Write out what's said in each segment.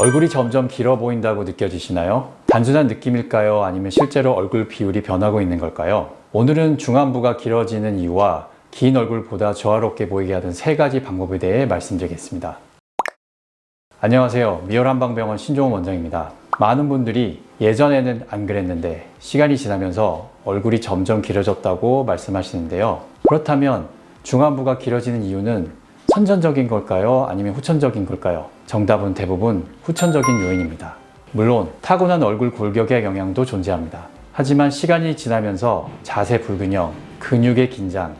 얼굴이 점점 길어 보인다고 느껴지시나요? 단순한 느낌일까요? 아니면 실제로 얼굴 비율이 변하고 있는 걸까요? 오늘은 중안부가 길어지는 이유와 긴 얼굴보다 조화롭게 보이게 하는 세 가지 방법에 대해 말씀드리겠습니다. 안녕하세요. 미열한방병원 신종호 원장입니다. 많은 분들이 예전에는 안 그랬는데 시간이 지나면서 얼굴이 점점 길어졌다고 말씀하시는데요. 그렇다면 중안부가 길어지는 이유는 선천적인 걸까요? 아니면 후천적인 걸까요? 정답은 대부분 후천적인 요인입니다. 물론 타고난 얼굴 골격의 영향도 존재합니다. 하지만 시간이 지나면서 자세 불균형, 근육의 긴장,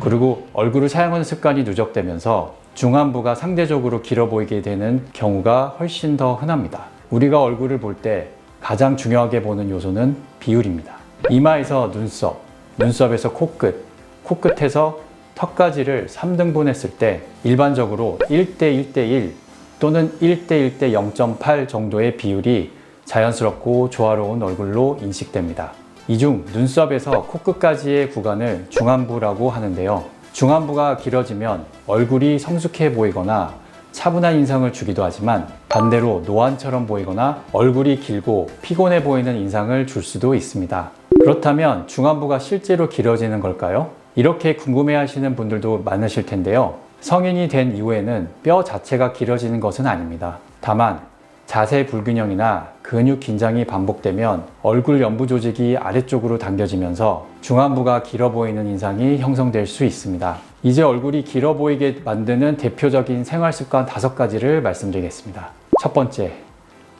그리고 얼굴을 사용하는 습관이 누적되면서 중안부가 상대적으로 길어 보이게 되는 경우가 훨씬 더 흔합니다. 우리가 얼굴을 볼 때 가장 중요하게 보는 요소는 비율입니다. 이마에서 눈썹, 눈썹에서 코끝, 코끝에서 턱까지를 3등분 했을 때 일반적으로 1대 1대 1 또는 1대 1대 0.8 정도의 비율이 자연스럽고 조화로운 얼굴로 인식됩니다. 이 중 눈썹에서 코끝까지의 구간을 중안부라고 하는데요. 중안부가 길어지면 얼굴이 성숙해 보이거나 차분한 인상을 주기도 하지만 반대로 노안처럼 보이거나 얼굴이 길고 피곤해 보이는 인상을 줄 수도 있습니다. 그렇다면 중안부가 실제로 길어지는 걸까요? 이렇게 궁금해 하시는 분들도 많으실 텐데요. 성인이 된 이후에는 뼈 자체가 길어지는 것은 아닙니다. 다만 자세 불균형이나 근육 긴장이 반복되면 얼굴 연부 조직이 아래쪽으로 당겨지면서 중안부가 길어 보이는 인상이 형성될 수 있습니다. 이제 얼굴이 길어 보이게 만드는 대표적인 생활 습관 다섯 가지를 말씀드리겠습니다. 첫 번째,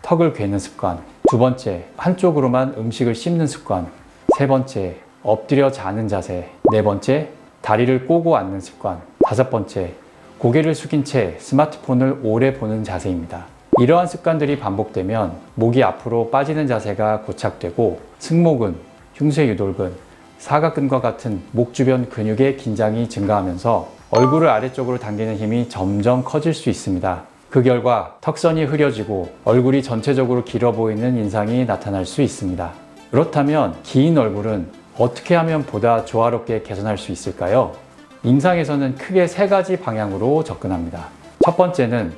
턱을 괴는 습관. 두 번째, 한쪽으로만 음식을 씹는 습관. 세 번째, 엎드려 자는 자세. 네 번째, 다리를 꼬고 앉는 습관. 다섯 번째, 고개를 숙인 채 스마트폰을 오래 보는 자세입니다. 이러한 습관들이 반복되면 목이 앞으로 빠지는 자세가 고착되고 승모근, 흉쇄유돌근, 사각근과 같은 목 주변 근육의 긴장이 증가하면서 얼굴을 아래쪽으로 당기는 힘이 점점 커질 수 있습니다. 그 결과 턱선이 흐려지고 얼굴이 전체적으로 길어 보이는 인상이 나타날 수 있습니다. 그렇다면 긴 얼굴은 어떻게 하면 보다 조화롭게 개선할 수 있을까요? 임상에서는 크게 세 가지 방향으로 접근합니다. 첫 번째는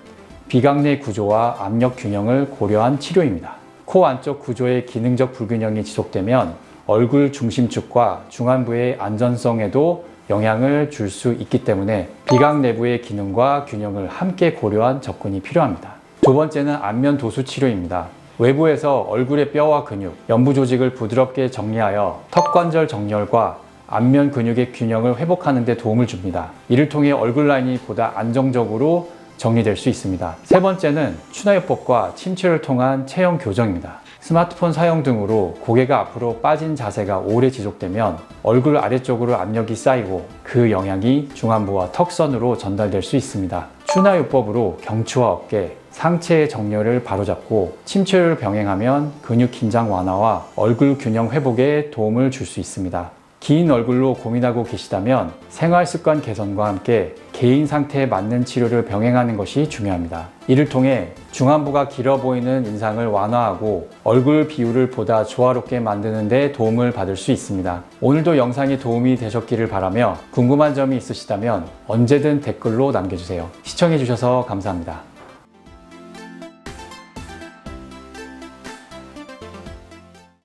비강내 구조와 압력 균형을 고려한 치료입니다. 코 안쪽 구조의 기능적 불균형이 지속되면 얼굴 중심축과 중안부의 안전성에도 영향을 줄 수 있기 때문에 비강 내부의 기능과 균형을 함께 고려한 접근이 필요합니다. 두 번째는 안면 도수 치료입니다. 외부에서 얼굴의 뼈와 근육, 연부 조직을 부드럽게 정리하여 턱 관절 정렬과 안면 근육의 균형을 회복하는 데 도움을 줍니다. 이를 통해 얼굴 라인이 보다 안정적으로 정리될 수 있습니다. 세 번째는 추나요법과 침체를 통한 체형 교정입니다. 스마트폰 사용 등으로 고개가 앞으로 빠진 자세가 오래 지속되면 얼굴 아래쪽으로 압력이 쌓이고 그 영향이 중안부와 턱선으로 전달될 수 있습니다. 추나요법으로 경추와 어깨, 상체의 정렬을 바로잡고 침체를 병행하면 근육 긴장 완화와 얼굴 균형 회복에 도움을 줄 수 있습니다. 긴 얼굴로 고민하고 계시다면 생활 습관 개선과 함께 개인 상태에 맞는 치료를 병행하는 것이 중요합니다. 이를 통해 중안부가 길어 보이는 인상을 완화하고 얼굴 비율을 보다 조화롭게 만드는 데 도움을 받을 수 있습니다. 오늘도 영상이 도움이 되셨기를 바라며 궁금한 점이 있으시다면 언제든 댓글로 남겨주세요. 시청해주셔서 감사합니다.